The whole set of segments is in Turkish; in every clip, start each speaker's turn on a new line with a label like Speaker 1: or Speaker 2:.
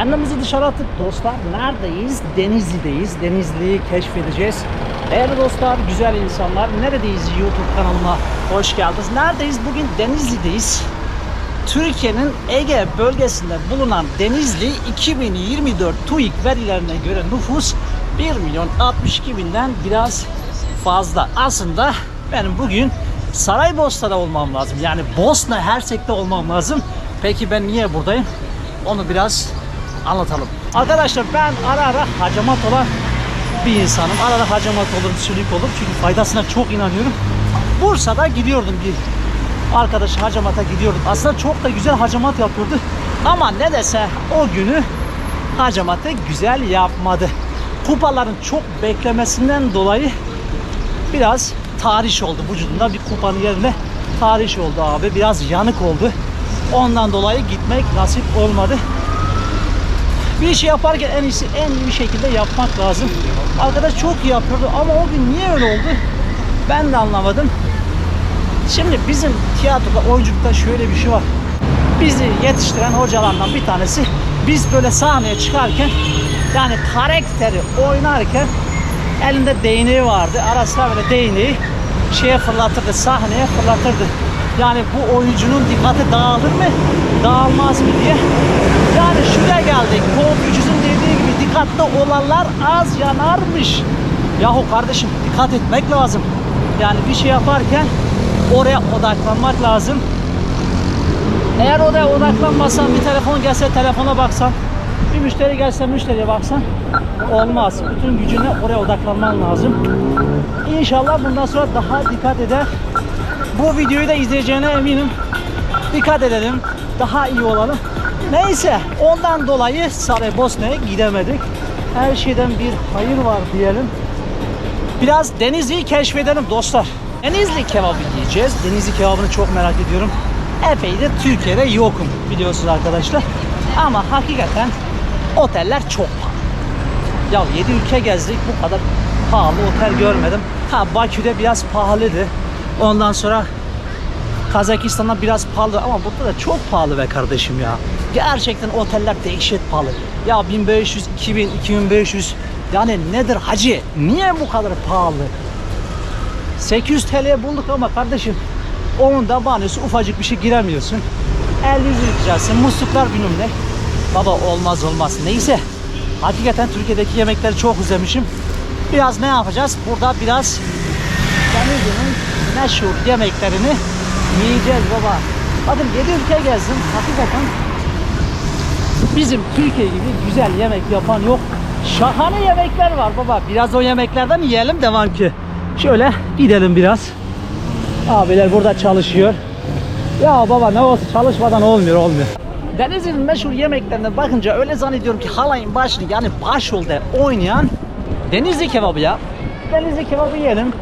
Speaker 1: Kendimizi dışarı atıp dostlar neredeyiz? Denizli'deyiz. Denizli'yi keşfedeceğiz. Değerli dostlar, güzel insanlar neredeyiz YouTube kanalıma hoş geldiniz. Neredeyiz? Bugün Denizli'deyiz. Türkiye'nin Ege bölgesinde bulunan Denizli 2024 TÜİK verilerine göre nüfus 1 milyon 62 binden biraz fazla. Aslında benim bugün Saraybosna'da olmam lazım. Yani Bosna Hersek'te olmam lazım. Peki ben niye buradayım? Onu biraz anlatalım. Arkadaşlar ben ara ara hacamat olan bir insanım. Ara ara hacamat olurum, sülük olurum. Çünkü faydasına çok inanıyorum. Bursa'da gidiyordum bir arkadaş hacamata gidiyordum. Aslında çok da güzel hacamat yapıyordu. Ama ne dese o günü hacamatı güzel yapmadı. Kupaların çok beklemesinden dolayı biraz tarih oldu vücudunda bir kupanın yerine tarih oldu abi. Biraz yanık oldu. Ondan dolayı gitmek nasip olmadı. Bir şey yaparken en iyisi en iyi bir şekilde yapmak lazım. Arkadaş çok iyi yapıyordu ama o gün niye öyle oldu? Ben de anlamadım. Şimdi bizim tiyatroda, oyunculukta şöyle bir şey var. Bizi yetiştiren hocalardan bir tanesi biz böyle sahneye çıkarken yani karakteri oynarken elinde değneği vardı. Ara sıra böyle değneği şeye fırlatırdı, sahneye fırlatırdı. Yani bu oyuncunun dikkati dağılır mı, dağılmaz mı diye. Yani şuraya geldik. Dikkatli olanlar az yanarmış. Yahu kardeşim dikkat etmek lazım. Yani bir şey yaparken oraya odaklanmak lazım. Eğer oraya odaklanmasan bir telefon gelse telefona baksan bir müşteri gelse müşteriye baksan olmaz. Bütün gücünü oraya odaklanman lazım. İnşallah bundan sonra daha dikkat eder. Bu videoyu da izleyeceğine eminim. Dikkat edelim. Daha iyi olalım. Neyse ondan dolayı Saraybosna'ya gidemedik. Her şeyden bir hayır var diyelim. Biraz Denizli'yi keşfedelim dostlar. Denizli kebabı yiyeceğiz. Denizli kebabını çok merak ediyorum. Epey de Türkiye'de yokum biliyorsunuz arkadaşlar. Ama hakikaten oteller çok pahalı. Ya 7 ülke gezdik bu kadar pahalı otel görmedim. Ha Bakü'de biraz pahalıydı. Ondan sonra Kazakistan'da biraz pahalı ama burada da çok pahalı be kardeşim ya. Gerçekten oteller dehşet pahalı. Ya 1500, 2000, 2500 yani nedir hacı? Niye bu kadar pahalı? 800 TL'ye bulduk ama kardeşim onun da banyosu ufacık bir şey giremiyorsun. 50 yüz liracaksın. Musluklar bilmem ne. Baba olmaz olmaz. Neyse. Hakikaten Türkiye'deki yemekleri çok özlemişim. Biraz ne yapacağız? Burada biraz Denizli'nin meşhur yemeklerini yiyeceğiz baba. Bakın 7 ülke gezdim. Hakikaten bizim Türkiye gibi güzel yemek yapan yok. Şahane yemekler var baba. Biraz o yemeklerden yiyelim devam ki. Şöyle gidelim biraz. Abiler burada çalışıyor. Ya baba ne olsun çalışmadan olmuyor olmuyor. Denizli'nin meşhur yemeklerine bakınca öyle zannediyorum ki halayın başını yani başrolde oynayan Denizli kebabı ya. Denizli kebabı yiyelim.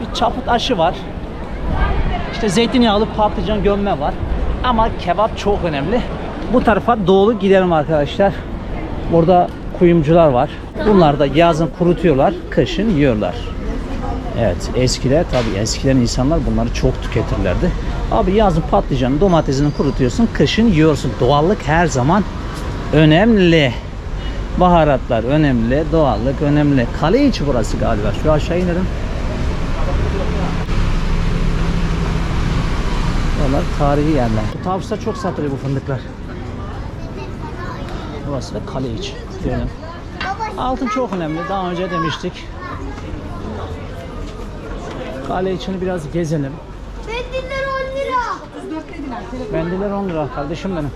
Speaker 1: Bir çaput aşı var. İşte zeytinyağlı patlıcan gömme var. Ama kebap çok önemli. Bu tarafa doğru gidelim arkadaşlar. Burada kuyumcular var. Bunlar da yazın kurutuyorlar, kışın yiyorlar. Evet eskiler tabii eskiden insanlar bunları çok tüketirlerdi. Abi yazın patlıcanı domatesini kurutuyorsun kışın yiyorsun. Doğallık her zaman önemli. Baharatlar önemli, doğallık önemli. Kale içi burası galiba. Şu aşağı inelim. Buralar tarihi yerler. Bu tavuslar çok satılıyor bu fındıklar. Burası da kale içi. Diyelim. Altın çok önemli. Daha önce demiştik. Kale içini biraz gezelim.
Speaker 2: Mendiller 10 lira.
Speaker 1: Mendiler 10 lira kardeşim benim.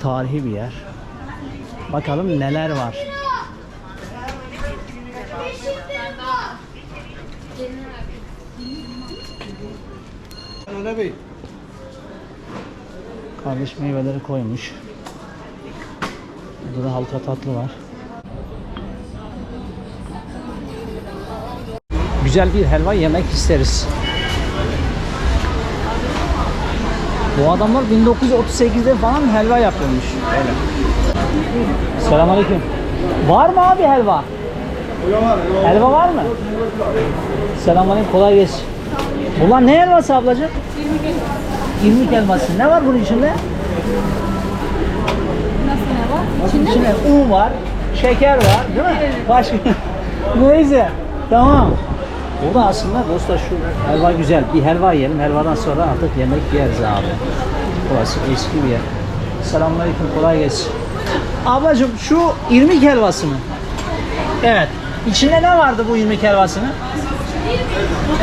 Speaker 1: Tarihi bir yer. Bakalım neler var. Kardeş meyveleri koymuş. Burada da halka tatlı var. Güzel bir helva yemek isteriz. Bu adamlar 1938'de falan helva yapıyormuş. Öyle. Selamünaleyküm. Var mı abi helva? Helva var mı? Selamünaleyküm. Kolay gelsin. Bunlar ne helvası ablacığım? İrmik helvası. Ne var bunun içinde?
Speaker 2: İçinde mi?
Speaker 1: İçine un var, şeker var değil mi? Başka. Neyse. Tamam. Burada aslında dostlar şu helva güzel. Bir helva yiyelim. Helvadan sonra artık yemek yeriz abi. Burası eski bir yer. Selamünaleyküm. Kolay gelsin. Ablacığım şu irmik helvası mı? Evet. İçinde ne vardı bu irmik helvasının?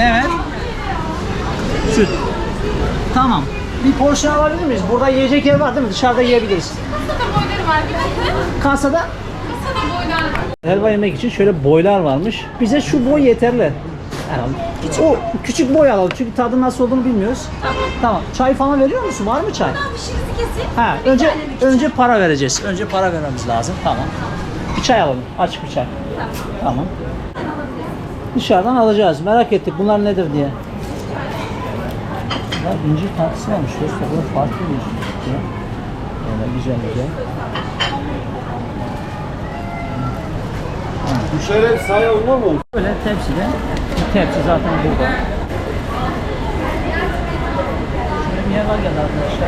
Speaker 1: Evet. Süt. Tamam. Bir porsiyon alabilir miyiz? Burada yiyecek yer var değil mi? Dışarıda yiyebiliriz.
Speaker 2: Var bir de.
Speaker 1: Kasada
Speaker 2: Kasada boylar var.
Speaker 1: helva yemek için şöyle boylar varmış. Bize şu boy yeterli. Herhalde. O küçük boy alalım çünkü tadı nasıl olduğunu bilmiyoruz. Tamam. Çay falan veriyor musun? Var mı çay?
Speaker 2: Bir şeyinizi kesin.
Speaker 1: Ha, önce önce para vereceğiz. Önce para vermemiz lazım. Tamam. Bir çay alalım. Açık bir çay. Tamam. Dışarıdan alacağız. Merak ettik bunlar nedir diye. Ya incir tatlısı varmış dostlar. Bu farklı bir şey. Böyle güzel güzel.
Speaker 3: Düşerek sahaya olma mı?
Speaker 1: Böyle tepside. Bir tepsi zaten burada. Şöyle bir yer var geldi arkadaşlar.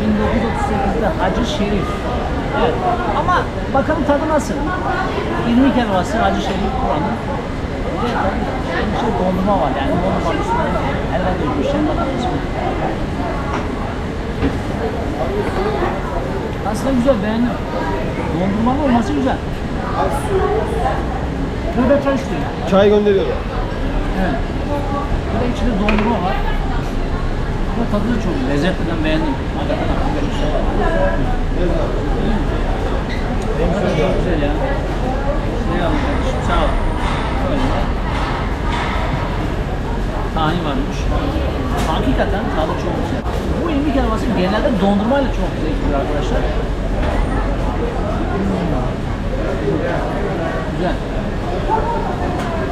Speaker 1: 1938'de Hacı Şerif. Evet. Ama bakalım tadı nasıl? İrmik helvası Hacı Şerif Kur'an'ın. Bir bir şey dondurma var yani dondurma üstüne helva dökmüşler bakalım ismi. Aslında güzel beğendim. Dondurmalı olması güzel. Burada çay istiyor.
Speaker 3: Çay gönderiyorlar.
Speaker 1: Evet. Burada içinde dondurma var. Ama tadı da çok lezzetli ben beğendim. Bir şey var. Benim çok güzel ya. Şey aldım kardeşim sağ ol. Böyle. Tahin varmış. Hakikaten tadı çok güzel. Bu ilmik helvası genelde dondurmayla çok güzel gidiyor arkadaşlar. Hmm. Güzel.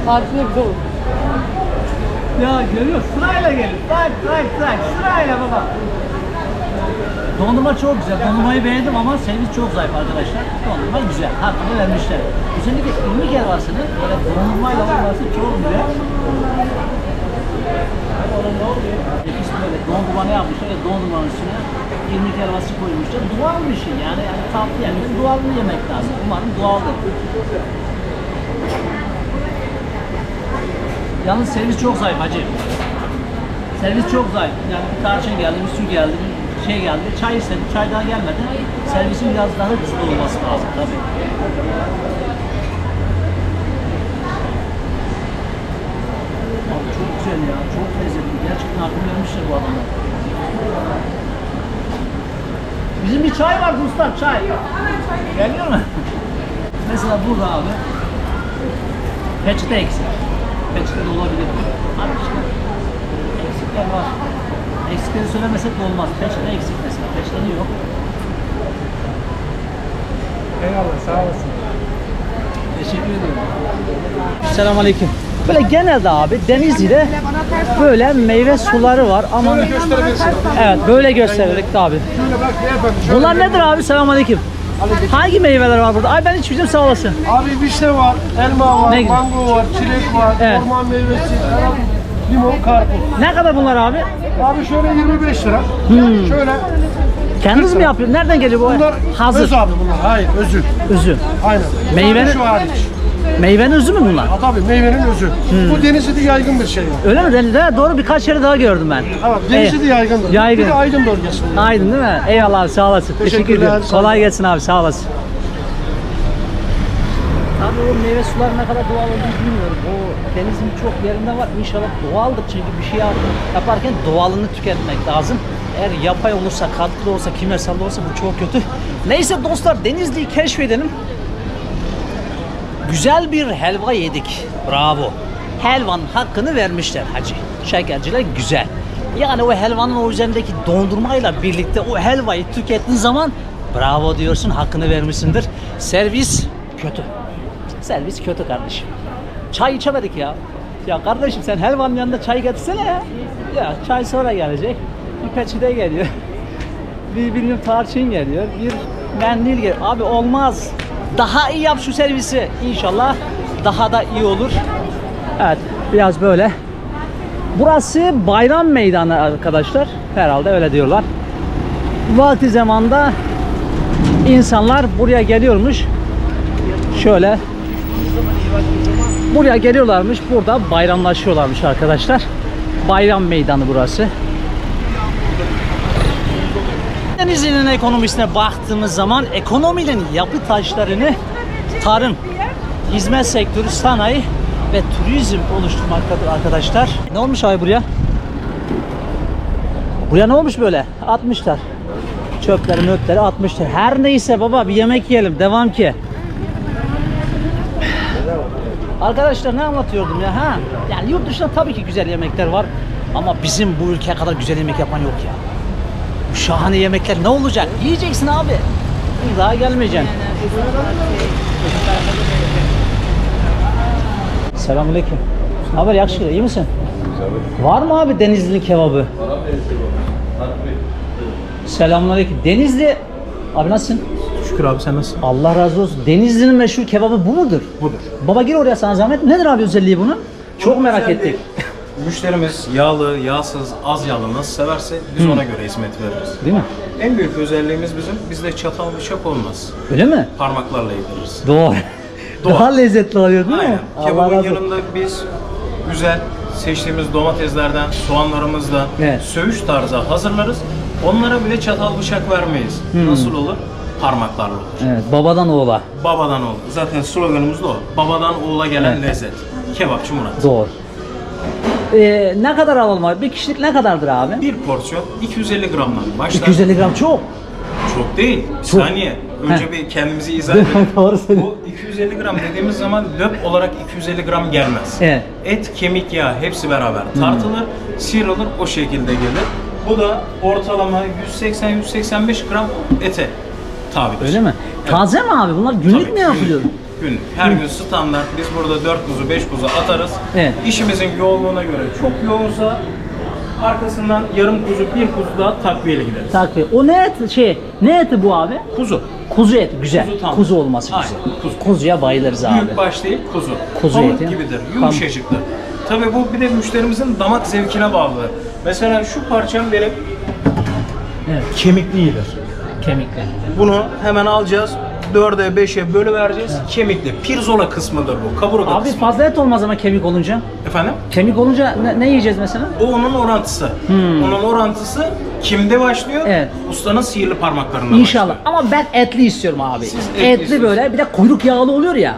Speaker 2: Tarifi de güzel olur.
Speaker 1: Ya görüyor sırayla gelin. Tak tak tak sırayla baba. Dondurma çok güzel. Dondurmayı beğendim ama servis çok zayıf arkadaşlar. Dondurma güzel. Hakkını vermişler. Özellikle irmik helvasının böyle dondurmayla olması çok güzel. Nefis böyle dondurma ne yapmışlar? Ya dondurmanın üstüne irmik helvası koymuşlar. Doğal bir şey yani. yani tatlı yani. Doğal bir yemek lazım. Umarım doğaldır. Yalnız servis çok zayıf hacı. Servis çok zayıf. Yani bir tarçın geldi, bir su geldi, bir şey geldi. Çay istedi, çay daha gelmedi. Servisin biraz daha hızlı olması lazım tabii. Abi çok güzel ya, çok lezzetli. Gerçekten aklım vermişler bu adamlar. Bizim bir çay var dostlar, çay. Geliyor mu? Mesela burada abi peçete eksik. Peçete de olabilir. Abi işte eksikler var. Eksikleri söylemesek de olmaz. Peçete eksik mesela. Peçeteni yok.
Speaker 3: Eyvallah sağ olasın.
Speaker 1: Teşekkür ediyorum. Selamünaleyküm. Böyle genelde abi Denizli'de böyle meyve suları var ama
Speaker 3: Şöyle gösterebilirsin.
Speaker 1: evet böyle gösterirdik abi.
Speaker 3: Şöyle bak beyefendi. şöyle
Speaker 1: Bunlar nedir abi? Selamünaleyküm. Hangi meyveler var burada? Ay ben bilmiyorum sağ olasın.
Speaker 3: Abi vişne var, elma var,
Speaker 1: Ne güzel.
Speaker 3: mango var, çilek var,
Speaker 1: Evet.
Speaker 3: orman meyvesi, limon, karpuz.
Speaker 1: Ne kadar bunlar abi?
Speaker 3: Abi şöyle 25 lira. Şöyle
Speaker 1: Kendiniz mi yapıyorsunuz? Nereden geliyor bu?
Speaker 3: bunlar
Speaker 1: Hazır.
Speaker 3: öz abi bunlar. Hayır özü.
Speaker 1: Üzüm.
Speaker 3: Aynen.
Speaker 1: Meyvenin-
Speaker 3: Şu hariç.
Speaker 1: Meyvenin üzümü mü bunlar?
Speaker 3: Ha tabii meyvenin özü. Bu Denizli'de yaygın bir şey.
Speaker 1: Öyle mi? Denizli'de doğru birkaç yeri daha gördüm ben.
Speaker 3: Evet, Denizli'de
Speaker 1: Evet.
Speaker 3: yaygındır.
Speaker 1: Yaygın.
Speaker 3: Bir de Aydın bölgesinde.
Speaker 1: Aydın değil mi? Eyvallah abi sağ olasın. Teşekkür
Speaker 3: Teşekkürler, olun.
Speaker 1: Kolay gelsin abi sağ olasın. Abi o meyve suları ne kadar doğal olduğunu bilmiyorum. O denizin çok yerinde var. İnşallah doğaldır çünkü bir şey yap- yaparken doğalını tüketmek lazım. Eğer yapay olursa, katkılı olsa, kimyasallı olsa bu çok kötü. Neyse dostlar Denizli'yi keşfedelim. Güzel bir helva yedik. Bravo. Helvanın hakkını vermişler hacı. Şekerciler güzel. Yani o helvanın o üzerindeki dondurmayla birlikte o helvayı tükettiğin zaman bravo diyorsun, hakkını vermişsindir. Servis kötü. Servis kötü kardeşim. Çay içemedik ya. Ya kardeşim sen helvanın yanında çay getirsene ya. Ya çay sonra gelecek. Bir peçete geliyor. bir bilmiyorum tarçın geliyor. Bir mendil geliyor. Abi olmaz. Daha iyi yap şu servisi. İnşallah daha da iyi olur. Evet biraz böyle. Burası bayram meydanı arkadaşlar. Herhalde öyle diyorlar. vakti zamanda insanlar buraya geliyormuş. Şöyle buraya geliyorlarmış. Burada bayramlaşıyorlarmış arkadaşlar. Bayram meydanı burası. Denizli'nin ekonomisine baktığımız zaman ekonominin yapı taşlarını tarım, hizmet sektörü, sanayi ve turizm oluşturmaktadır arkadaşlar. Ne olmuş abi buraya? Buraya ne olmuş böyle? Atmışlar. Çöpleri möpleri atmışlar. Her neyse baba bir yemek yiyelim. Devam ki. Arkadaşlar ne anlatıyordum ya ha? Yani yurt dışında tabii ki güzel yemekler var. Ama bizim bu ülke kadar güzel yemek yapan yok ya. Şahane yemekler ne olacak? Yiyeceksin abi. Bir daha gelmeyeceksin. Selamünaleyküm. Haber yakışıklı iyi misin? Var mı abi Denizli kebabı? Selamünaleyküm. Denizli Abi nasılsın?
Speaker 4: Şükür abi sen nasılsın?
Speaker 1: Allah razı olsun. Denizli'nin meşhur kebabı bu mudur?
Speaker 4: Budur.
Speaker 1: Baba gir oraya sana zahmet. Nedir abi özelliği bunun? Çok merak ettik.
Speaker 4: Müşterimiz yağlı, yağsız, az yağlı nasıl severse biz ona göre hizmet veririz.
Speaker 1: Değil mi?
Speaker 4: En büyük özelliğimiz bizim, bizde çatal bıçak olmaz.
Speaker 1: Öyle mi?
Speaker 4: Parmaklarla yediririz.
Speaker 1: Doğru.
Speaker 4: Doğru.
Speaker 1: Daha lezzetli oluyor değil mi?
Speaker 4: Aynen.
Speaker 1: Allah
Speaker 4: Kebabın
Speaker 1: razı olsun.
Speaker 4: yanında biz güzel seçtiğimiz domateslerden, soğanlarımızdan
Speaker 1: Evet.
Speaker 4: söğüş tarzı hazırlarız. Onlara bile çatal bıçak vermeyiz. Nasıl olur? Parmaklarla olur.
Speaker 1: Evet, babadan oğula.
Speaker 4: Babadan oğul. Zaten sloganımız da o. Babadan oğula gelen lezzet. Kebapçı Murat.
Speaker 1: Doğru. Ee, ne kadar alalım abi? Bir kişilik ne kadardır abi?
Speaker 4: Bir porsiyon 250 gramdan başlar.
Speaker 1: 250 gram çok.
Speaker 4: Çok değil. Bir
Speaker 1: Çok.
Speaker 4: saniye. Önce
Speaker 1: Heh.
Speaker 4: bir kendimizi izah edelim.
Speaker 1: Doğru söylüyorsun.
Speaker 4: Bu 250 gram dediğimiz zaman löp olarak 250 gram gelmez.
Speaker 1: Evet.
Speaker 4: Et, kemik, yağ hepsi beraber tartılır, sıyrılır, o şekilde gelir. Bu da ortalama 180-185 gram ete tabidir.
Speaker 1: Öyle mi?
Speaker 4: Evet.
Speaker 1: Taze mi abi? Bunlar günlük
Speaker 4: Tabii,
Speaker 1: mü yapılıyor?
Speaker 4: Günlük. Her gün standart. Biz burada 4 kuzu, 5 kuzu atarız.
Speaker 1: Evet.
Speaker 4: İşimizin yoğunluğuna göre çok yoğunsa arkasından yarım kuzu, bir kuzu daha takviyeli gideriz.
Speaker 1: Takviye. O ne et? Şey, ne eti bu abi?
Speaker 4: Kuzu.
Speaker 1: Kuzu eti. Güzel.
Speaker 4: Kuzu tam.
Speaker 1: Kuzu olması güzel.
Speaker 4: Aynen, kuzu.
Speaker 1: Kuzuya bayılırız abi.
Speaker 4: Büyük baş değil, kuzu.
Speaker 1: Kuzu
Speaker 4: Pamuk
Speaker 1: eti.
Speaker 4: gibidir, yumuşacıktır. Tabii bu bir de müşterimizin damak zevkine bağlı. Mesela şu parçam benim
Speaker 1: Evet.
Speaker 4: kemiklidir.
Speaker 1: Kemikli.
Speaker 4: Bunu hemen alacağız. 4'e 5'e bölü vereceğiz. Kemikli. Pirzola kısmıdır bu. Kaburga
Speaker 1: Abi
Speaker 4: kısmı.
Speaker 1: fazla et olmaz ama kemik olunca.
Speaker 4: Efendim?
Speaker 1: Kemik olunca ne, ne yiyeceğiz mesela?
Speaker 4: O onun orantısı. Onun orantısı kimde başlıyor?
Speaker 1: Hmm. Evet.
Speaker 4: Ustanın sihirli parmaklarında
Speaker 1: İnşallah.
Speaker 4: başlıyor.
Speaker 1: Ama ben etli istiyorum abi.
Speaker 4: Siz
Speaker 1: etli,
Speaker 4: etli
Speaker 1: böyle bir de kuyruk yağlı oluyor ya.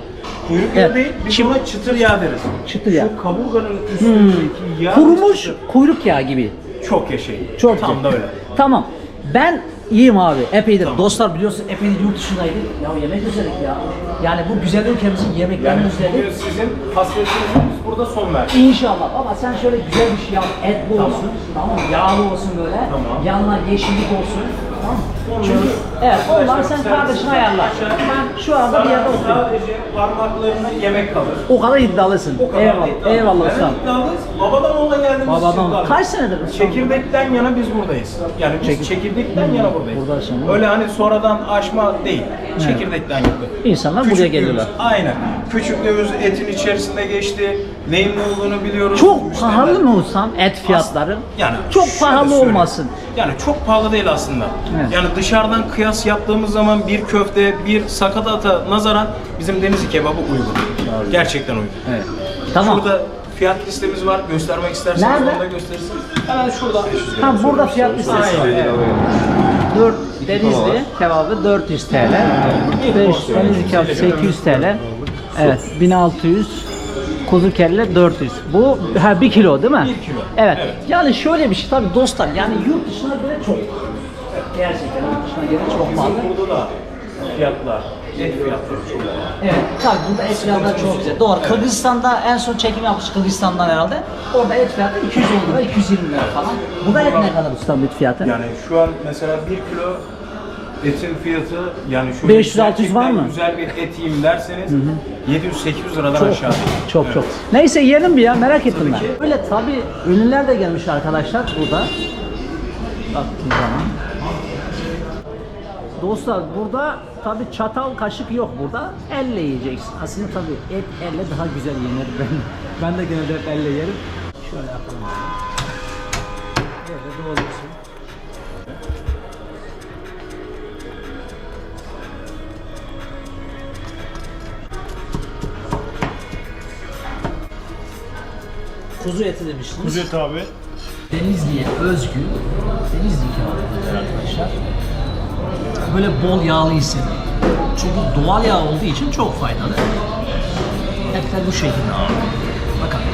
Speaker 4: Kuyruk
Speaker 1: Evet.
Speaker 4: yağı değil, biz ona çıtır yağ deriz.
Speaker 1: Çıtır yağ.
Speaker 4: Şu kaburganın üstündeki yağ
Speaker 1: Kurumuş
Speaker 4: çıtır.
Speaker 1: kuyruk yağı gibi.
Speaker 4: Çok yaşayın.
Speaker 1: Çok
Speaker 4: Tam da öyle.
Speaker 1: Tamam. Ben iyiyim abi. Epeydir. Dostlar biliyorsun epeydir yurt dışındaydık. Ya yemek özledik ya. Yani bu güzel ülkemizin yemeklerini
Speaker 4: Yani
Speaker 1: özledik.
Speaker 4: bugün sizin hasretinizi biz burada son verdik.
Speaker 1: İnşallah. Ama sen şöyle güzel bir şey yap. Etli olsun. Tamam mı? Yağlı olsun böyle.
Speaker 4: Tamam.
Speaker 1: Yanına yeşillik olsun. Tamam mı?
Speaker 4: Onları-
Speaker 1: Çünkü evet onlar sen
Speaker 4: servis-
Speaker 1: kardeşine ayarla. Ben şu anda bir yerde oturuyorum.
Speaker 4: Sadece parmaklarına yemek kalır.
Speaker 1: O kadar iddialısın.
Speaker 4: O kadar
Speaker 1: eyvallah.
Speaker 4: iddialı.
Speaker 1: Eyvallah
Speaker 4: Evet,
Speaker 1: ustam.
Speaker 4: iddialıyız. Babadan oğula geldiğimiz için
Speaker 1: Babadan.
Speaker 4: iddialıyız.
Speaker 1: Kaç senedir ustam?
Speaker 4: Çekirdekten yana biz buradayız. Yani biz
Speaker 1: Çekir-
Speaker 4: çekirdekten yana buradayız.
Speaker 1: Buradasın, değil mi?
Speaker 4: Öyle hani sonradan aşma değil. Çekirdekten yaptık.
Speaker 1: İnsanlar buraya
Speaker 4: Küçüklüğümüz-
Speaker 1: geliyorlar.
Speaker 4: Aynen. Küçüklüğümüz etin içerisinde geçti. Neyin ne olduğunu biliyoruz.
Speaker 1: Çok
Speaker 4: Müşteriler-
Speaker 1: pahalı mı ustam et fiyatları?
Speaker 4: Yani
Speaker 1: çok pahalı
Speaker 4: söyleyeyim.
Speaker 1: olmasın.
Speaker 4: Yani çok pahalı değil aslında.
Speaker 1: Evet.
Speaker 4: Yani dışarıdan kıyas yaptığımız zaman bir köfte, bir sakat nazaran bizim Denizli kebabı uygun. Gerçekten uygun.
Speaker 1: Evet. Tamam.
Speaker 4: Şurada fiyat listemiz var. Göstermek isterseniz
Speaker 1: Nerede?
Speaker 4: onu da gösterirsin. Hemen şurada.
Speaker 1: Ha burada fiyat listesi var.
Speaker 4: Aynen.
Speaker 1: Evet. 4 Denizli kebabı 400 TL. 5 Denizli kebabı 800 TL. Evet 1600 kuzu kelle 400. Bu ha 1 kilo değil mi?
Speaker 4: Bir kilo.
Speaker 1: Evet.
Speaker 4: Evet.
Speaker 1: Yani şöyle bir şey tabii dostlar yani yurt dışına göre çok. Gerçekten yurt dışına göre çok pahalı.
Speaker 4: Burada da fiyatlar, et fiyatları çok.
Speaker 1: Evet, tabii burada et fiyatları çok güzel. Doğru. Kırgızistan'da en son çekim yapmış Kırgızistan'dan herhalde. Orada et fiyatı 210 lira, 220 lira falan. Burada et ne kadar ustam et fiyatı?
Speaker 4: Yani şu an mesela bir kilo etin fiyatı yani şu
Speaker 1: 500-600 var mı?
Speaker 4: Güzel bir et yiyeyim derseniz 700-800 liradan
Speaker 1: Çok,
Speaker 4: aşağı değil.
Speaker 1: çok
Speaker 4: Evet.
Speaker 1: çok. Neyse yiyelim bir ya merak ettim ben.
Speaker 4: ki.
Speaker 1: Böyle tabii ünlüler de gelmiş arkadaşlar burada. Baktığım zaman. Dostlar burada tabii çatal kaşık yok burada. Elle yiyeceksin. Aslında tabii et elle daha güzel yenir. Ben, ben de genelde hep elle yerim. Şöyle yapalım. Böyle doğruyorsun. Kuzu eti demiştiniz.
Speaker 3: Kuzu eti abi.
Speaker 1: Denizli'ye özgü Denizli kebabıdır arkadaşlar. Böyle bol yağlı hissediyorum. Çünkü doğal yağ olduğu için çok faydalı. Etler bu şekilde abi. Bakalım.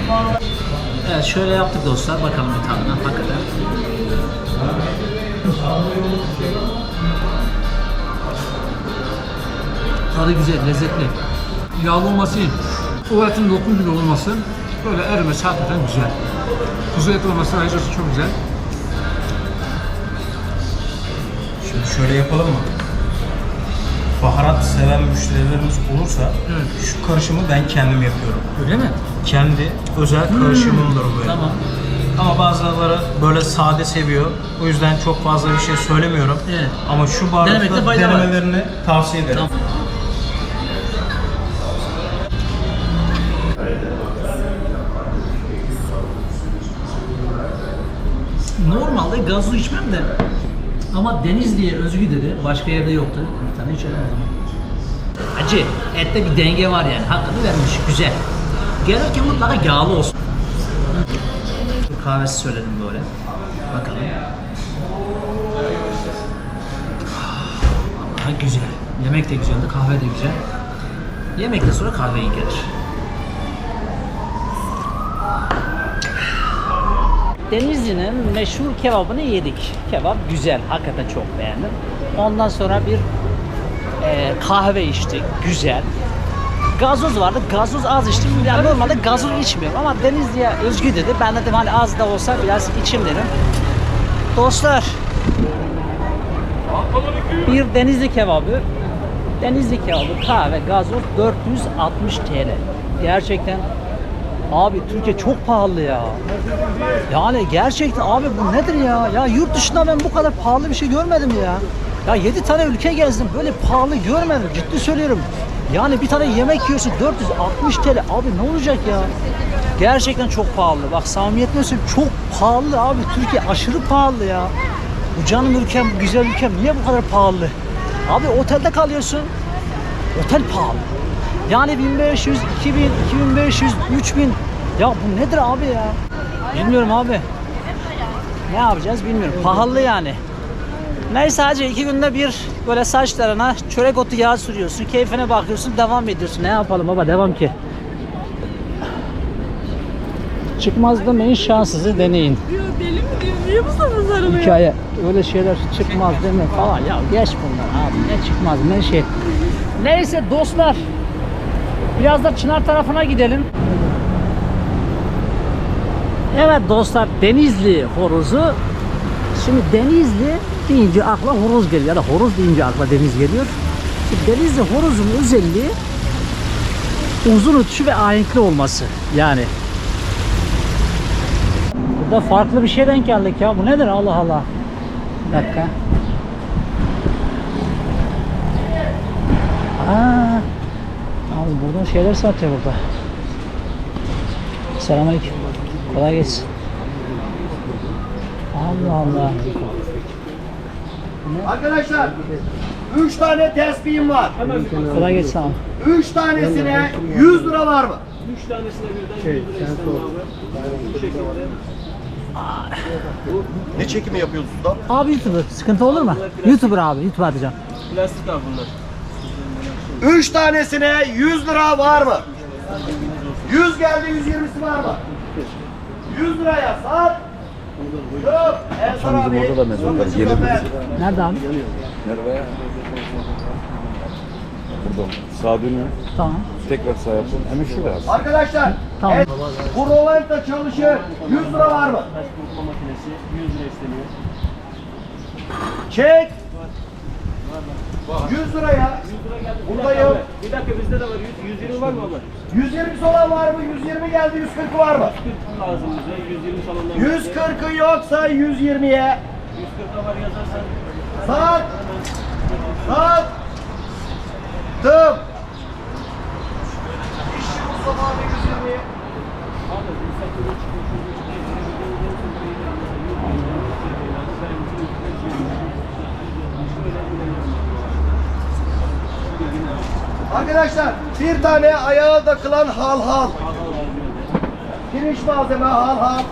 Speaker 1: Evet şöyle yaptık dostlar. Bakalım bir tadına hakikaten. Tadı güzel, lezzetli.
Speaker 5: Yağlı olması. O etin lokum gibi olması, böyle erimesi hakikaten güzel. Kuzu eti olması ayrıca çok güzel.
Speaker 4: Şimdi şöyle yapalım mı? Baharat seven müşterilerimiz olursa şu karışımı ben kendim yapıyorum.
Speaker 1: Öyle mi?
Speaker 4: Kendi özel karışımımdır bu benim.
Speaker 1: Tamam.
Speaker 4: Ama bazıları böyle sade seviyor. O yüzden çok fazla bir şey söylemiyorum.
Speaker 1: Evet.
Speaker 4: Ama şu
Speaker 1: Denemekte
Speaker 4: baharatı
Speaker 1: fayda var.
Speaker 4: denemelerini tavsiye ederim.
Speaker 1: Tamam. Normalde gazlı içmem de ama Denizli'ye özgü dedi. Başka yerde yoktu. Bir tane içelim o zaman. Acı. Ette bir denge var yani. Hakkını vermiş. Güzel. Gelirken mutlaka yağlı olsun. Kahvesi söyledim böyle. Bakalım. Vallahi güzel. Yemek de güzeldi, kahve de güzel. Yemekten sonra kahve iyi gelir. Denizli'nin meşhur kebabını yedik. Kebap güzel, hakikaten çok beğendim. Ondan sonra bir e, kahve içtik, güzel. Gazoz vardı, gazoz az içtim. Yani normalde gazoz içmiyorum ama Denizli'ye özgü dedi. Ben dedim hani az da olsa biraz içim dedim. Dostlar, bir denizli kebabı, denizli kebabı, kahve, gazoz 460 TL. Gerçekten abi Türkiye çok pahalı ya. Yani gerçekten abi bu nedir ya? Ya yurt dışında ben bu kadar pahalı bir şey görmedim ya. Ya 7 tane ülke gezdim böyle pahalı görmedim ciddi söylüyorum. Yani bir tane yemek yiyorsun 460 TL abi ne olacak ya? Gerçekten çok pahalı. Bak samimiyetle söylüyorum çok pahalı abi. Türkiye aşırı pahalı ya. Bu canım ülkem, bu güzel ülkem niye bu kadar pahalı? Abi otelde kalıyorsun. Otel pahalı. Yani 1500, 2000, 2500, 3000. Ya bu nedir abi ya? Bilmiyorum abi. Ne yapacağız bilmiyorum. Pahalı yani. Neyse sadece iki günde bir böyle saçlarına çörek otu yağı sürüyorsun. Keyfine bakıyorsun devam ediyorsun. Ne yapalım baba devam ki. Çıkmaz demeyin şansınızı deneyin.
Speaker 2: Deli mi diyor? Niye bu sana sarılıyor?
Speaker 1: Hikaye öyle şeyler çıkmaz deme falan ya geç bunlar abi ne çıkmaz ne şey. Neyse dostlar biraz da Çınar tarafına gidelim. Evet dostlar Denizli horozu. Şimdi Denizli deyince akla horoz geliyor ya da horoz deyince akla deniz geliyor. Şimdi Denizli horozun özelliği uzun uçuşu ve ahenkli olması. Yani Burada farklı bir şey denk geldik ya. Bu nedir Allah Allah. Bir dakika. Aa, abi buradan şeyler satıyor burada. Selamünaleyküm. Kolay gelsin. Allah Allah.
Speaker 6: Arkadaşlar 3 tane tespihim var.
Speaker 1: Kolay gelsin abi.
Speaker 6: 3 tanesine 100 lira var mı? Ne çekimi yapıyoruz usta?
Speaker 1: Abi YouTuber sıkıntı olur mu? YouTuber abi YouTube atacağım.
Speaker 6: 3 tanesine 100 lira var mı? 100 geldi 120'si var mı? 100 liraya sat. Yok. Ensar abi. Orada da mezunlar.
Speaker 1: Nerede abi?
Speaker 7: Buradan sağa dönüyor.
Speaker 1: Tamam.
Speaker 7: Tekrar sağa yapın. Hemen şurada.
Speaker 6: Arkadaşlar.
Speaker 1: Tamam.
Speaker 6: et- Bu Rolanta çalışır. 100 lira var mı? Çek. 100 liraya. Buradayım.
Speaker 8: Bir dakika bizde de var. 100, 120 var mı abla?
Speaker 6: 120 olan var mı? 120 geldi. 140 var mı?
Speaker 8: 140 lazım bize. 120 salondan.
Speaker 6: 140'ı yoksa 120'ye.
Speaker 8: 140 da var yazarsan.
Speaker 6: Sat. Sat. Tım. İşçi Mustafa abi 120. Arkadaşlar bir tane ayağa takılan hal hal. pirinç malzeme hal hal.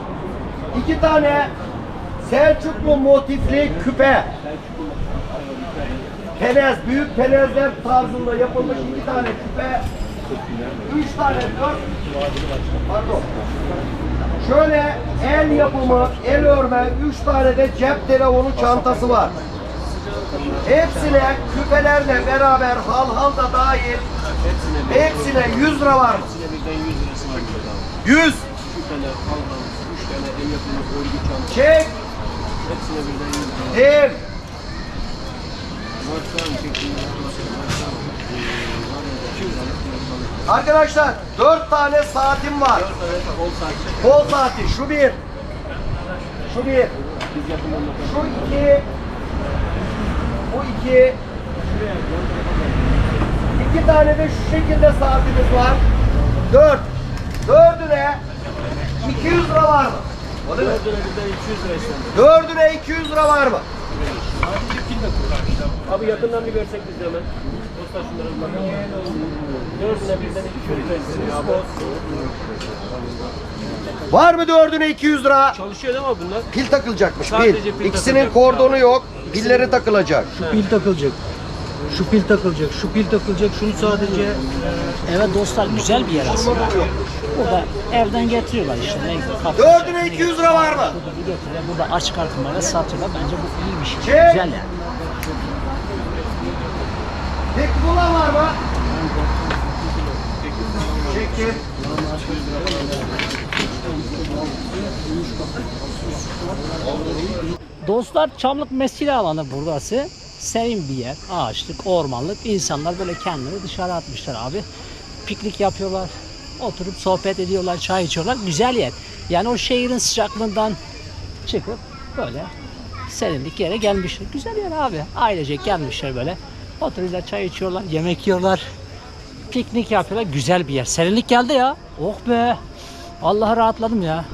Speaker 6: İki tane Selçuklu motifli küpe. Penez, büyük penezler tarzında yapılmış iki tane küpe. Üç tane dört. Pardon. Şöyle el yapımı, el örme, üç tane de cep telefonu çantası var. Hepsine küpelerle beraber hal hal da dahil hepsine 100 lira var mı? 100
Speaker 8: 3 tane halka, 3 tane el yapımı örgü çanta.
Speaker 6: Çek
Speaker 8: Hepsine birden 100 lira.
Speaker 6: Değil. Arkadaşlar 4 tane saatim var.
Speaker 8: 4 tane kol saati.
Speaker 6: Şu bir. Şu bir. Şu iki. Bu iki. İki tane de şu şekilde saatimiz var. Dört. Dördüne 200 lira var mı? O değil mi?
Speaker 8: 4 tane birden 200 lira.
Speaker 6: Dördüne 200 lira var mı?
Speaker 8: Abi yakından bir görsek biz de hemen. Dostlar şunlara bir bakalım. 4'üne birden 200 lira. Abi.
Speaker 6: Var mı dördüne 200 lira?
Speaker 8: Çalışıyor değil mi bunlar?
Speaker 6: Pil takılacakmış
Speaker 8: Sadece
Speaker 6: pil.
Speaker 8: pil
Speaker 6: İkisinin
Speaker 8: takılacak.
Speaker 6: kordonu yok. Pilleri takılacak.
Speaker 9: pil takılacak. Şu pil takılacak, şu pil takılacak, şunu sadece
Speaker 1: Evet dostlar güzel bir yer aslında. Burada evden getiriyorlar işte. Ne
Speaker 6: Dördüne 200 lira var mı?
Speaker 1: Burada bir getiriyor. Burada aç kartınlarla satıyorlar. Bence bu iyi bir şey.
Speaker 6: Çek.
Speaker 1: Güzel yani.
Speaker 6: Peki bulan var mı?
Speaker 1: Dostlar Çamlık Mesire alanı burası. Serin bir yer. Ağaçlık, ormanlık. İnsanlar böyle kendini dışarı atmışlar abi. Piknik yapıyorlar. Oturup sohbet ediyorlar, çay içiyorlar. Güzel yer. Yani o şehrin sıcaklığından çıkıp böyle serinlik yere gelmişler. Güzel yer abi. Ailecek gelmişler böyle. Oturuyorlar, çay içiyorlar, yemek yiyorlar. Piknik yapıyorlar. Güzel bir yer. Serinlik geldi ya. Oh be. Allah'a rahatladım ya.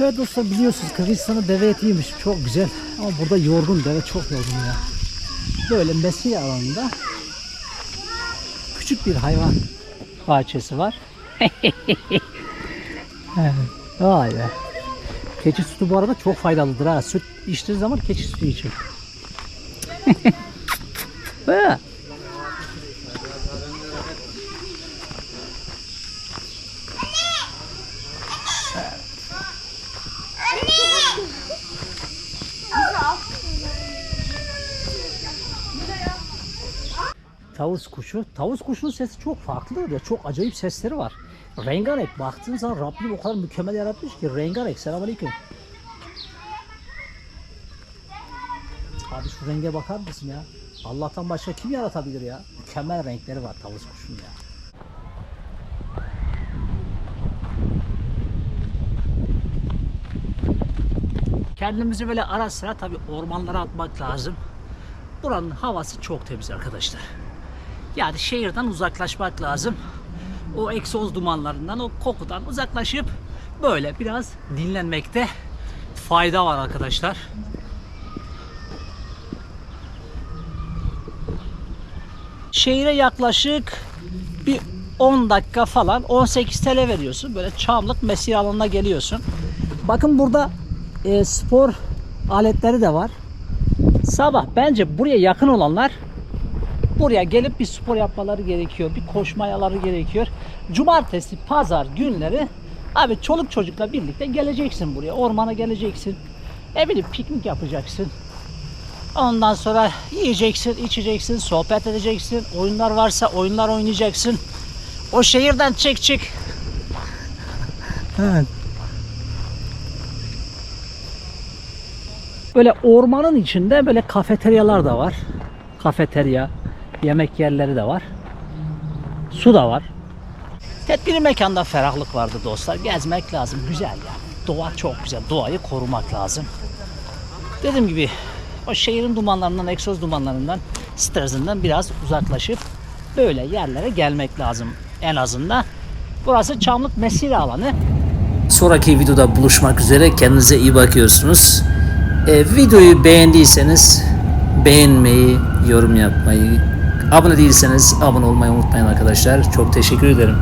Speaker 1: Evet dostlar biliyorsunuz Kırgızistan'ın deve etiymiş. Çok güzel. Ama burada yorgun deve çok yorgun ya. Böyle mesire alanında küçük bir hayvan bahçesi var. evet. Vay be. Keçi sütü bu arada çok faydalıdır ha. Süt içtiği zaman keçi sütü için. Tavus kuşu. Tavus kuşunun sesi çok farklıdır ya. Çok acayip sesleri var. Rengarenk. Baktığın zaman Rabbim o kadar mükemmel yaratmış ki. Rengarenk. Selamünaleyküm. Abi şu renge bakar mısın ya? Allah'tan başka kim yaratabilir ya? Mükemmel renkleri var tavus kuşunun ya. Kendimizi böyle ara sıra tabii ormanlara atmak lazım. Buranın havası çok temiz arkadaşlar. Yani şehirden uzaklaşmak lazım. O egzoz dumanlarından, o kokudan uzaklaşıp böyle biraz dinlenmekte fayda var arkadaşlar. Şehire yaklaşık bir 10 dakika falan 18 TL veriyorsun. Böyle Çamlık mesire alanına geliyorsun. Bakın burada e, spor aletleri de var. Sabah bence buraya yakın olanlar buraya gelip bir spor yapmaları gerekiyor. Bir koşmayaları gerekiyor. Cumartesi, pazar günleri abi çoluk çocukla birlikte geleceksin buraya. Ormana geleceksin. Ne bileyim piknik yapacaksın. Ondan sonra yiyeceksin, içeceksin, sohbet edeceksin. Oyunlar varsa oyunlar oynayacaksın. O şehirden çık çık. Evet. Böyle ormanın içinde böyle kafeteryalar da var. Kafeterya, yemek yerleri de var. Su da var. Tedbiri mekanda ferahlık vardı dostlar. Gezmek lazım. Güzel ya. Doğa çok güzel. Doğayı korumak lazım. Dediğim gibi o şehrin dumanlarından, egzoz dumanlarından, stresinden biraz uzaklaşıp böyle yerlere gelmek lazım en azından. Burası Çamlık Mesire alanı. Sonraki videoda buluşmak üzere. Kendinize iyi bakıyorsunuz. E, videoyu beğendiyseniz beğenmeyi, yorum yapmayı, Abone değilseniz abone olmayı unutmayın arkadaşlar. Çok teşekkür ederim.